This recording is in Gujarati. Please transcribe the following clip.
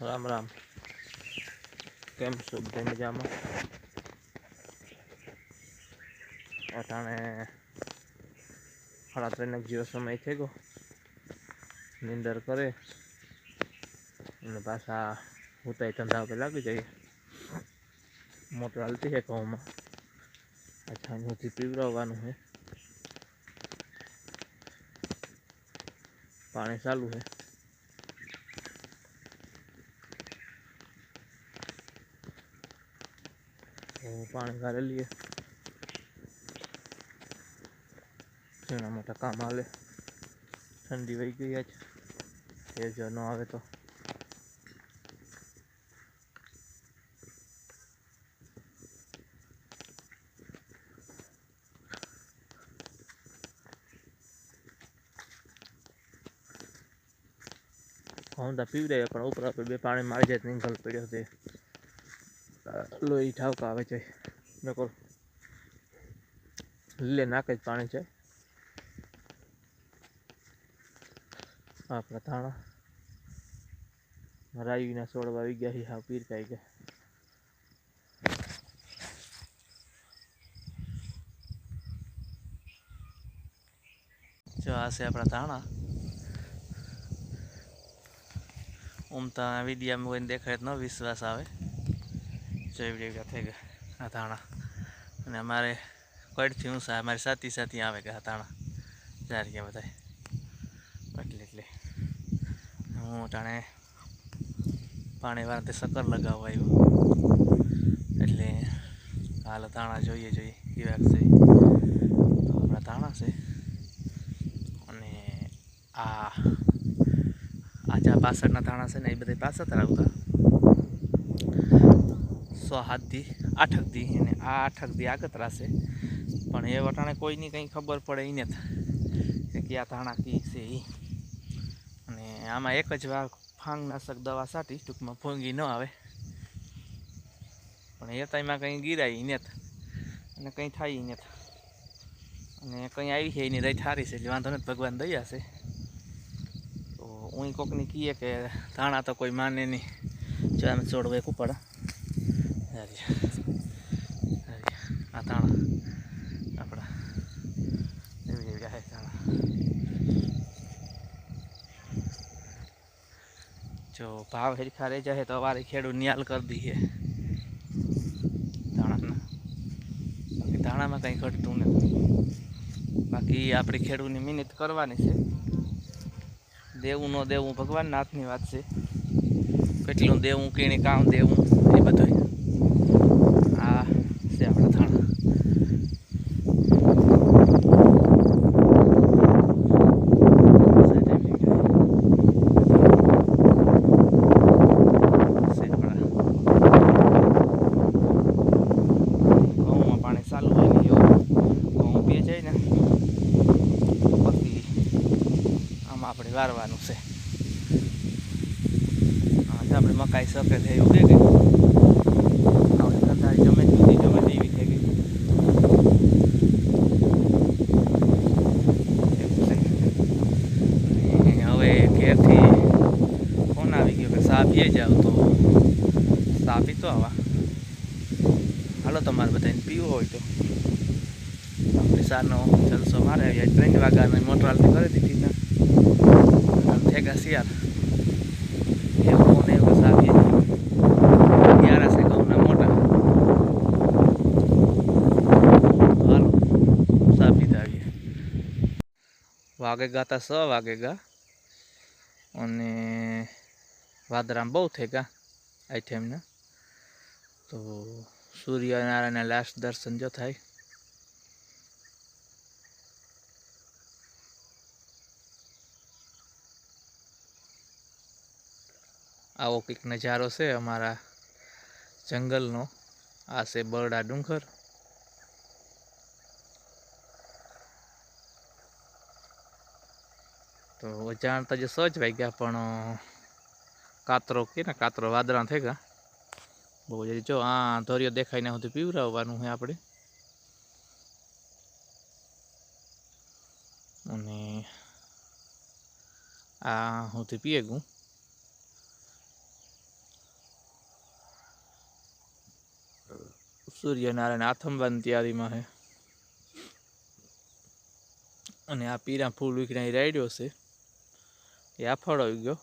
રામ રામ. કેમ છો બધા મજામાં? અટાણે ત્રણ જેવો સમય થઈ ગયો. નિંદર કરે. અને પાછા ઉતાઈ ધંધા પર લાગી જઈએ મોટર હાલતી છે ઘઉંમાં. અચ્છા અહીંથી પીવડાવવાનું છે. પાણી ચાલુ છે. પાણી ઘરે લઈએ. ઘણા મોટા કામ હાલે. ઠંડી વહી ગઈ આજ. એ જો ન આવે તો. હું તો પીવડે પણ ઉપર બે પાણી મારી જાય નહીં નીકળ પડ્યો છે. લોહી ઠાવકા આવે છે. નકર લીલે નાકે જ પાણી છે. આપણા ધાણા. રાયુના છોડવા આવી ગયા છે, હા, પીરકાઈ ગયા. જો આ છે આપણા ધાણા. ઉમતા વિડીયામાં કોઈને દેખાય તો ન, વિશ્વાસ આવે. જોઈ એવડા થઈ ગયા, આ ધાણા. અને અમારે કડથી ઊંસા અમારી સાથી સાથી આવે કે અથાણા જાર ગયા બધા એટલે એટલે. હું ટાણે પાણી વાળાથી સકર લગાવવા આવ્યો. એટલે હાલ તાણા જોઈએ જોઈએ કેવા છે તો આપણા ધાણા છે. અને આ આજે જ્યાં પાછળના ધાણા છે ને, એ બધા પાછળ આવતા હાથ દી આઠક દી અને આ આઠક દી આગતરા છે પણ એ વટાણે કોઈની કંઈ ખબર પડે એને કે ક્યાં ધાણા કી છે એ અને આમાં એક જ વાર ફાંગનાશક દવા સાટી, ટૂંકમાં ફૂંગી ન આવે. પણ એ ટાઈમમાં કંઈ ગીરાય ને અને કંઈ થાય ને અને કંઈ આવી છે એની રહી થારી છે, એટલે વાંધો નથી, ભગવાન દયા છે. તો હું કોકની કહીએ કે ધાણા તો કોઈ માને નહીં. જો આમ છોડવે કુપડા આ ધાણા આપણા જો ભાવ હેરખા રહી જાય તો અમારે ખેડૂત નિયાલ કરી દઈએ. બાકી ધાણામાં કંઈ ઘટતું નથી. બાકી આપણે ખેડૂતની મહેનત કરવાની છે. દેવું ન દેવું ભગવાનના હાથની વાત છે. કેટલું દેવું, કેણે, કામ દેવું, એ બધું આ છે આપણા થાણા ઘઉંમાં પાણી ચાલુ હોય ને એવું ઘઉં પીએ જાય ને પછી આમાં આપણે વારવાનું છે. આપણે મકાઈ શકે છે, એવું કે આપણે ગમે તેવી ગમે તેવી થઈ ગઈ. એવું હવે ઘેરથી ફોન આવી ગયો કે સા પીએ જાવ તો સા પીતો આવા. હાલો તમારે બધાને પીવું હોય તો. સારનો જલસો મારે આવ્યા ત્રણ વાગ્યાની મોટર હાલતી કરી દીધી ને થેગા શિયાળ એવું ને એવું સાપીએ ગ્યારા છે ઘઉંના મોટા. હાલો સાપી આવીએ વાગે ગાતા સ, વાગે ગા. અને વાદરામ બહુ થઈ ગયા ટાઈમના તો સૂર્યનારાયણના લાસ્ટ દર્શન જો થાય. આવો કંઈક નજારો છે અમારા જંગલનો. આ છે બરડા ડુંગર. તો જાણતા જે સજ વાગ્યા પણ કાતરો કે ને, કાતરો વાદળા થઈ ગયા. બહુ જલ્દી જો, આ ધોરિયો દેખાઈને સુધી પીવરાવવાનું છે આપણે. અને આ હુંથી પીએ ગયું. સૂર્યનારાયણ આથમવાની તૈયારીમાં છે અને આ પીરા ફૂલ વિખરાઈ રાડ્યો છે. એ આફળ આવી ગયો.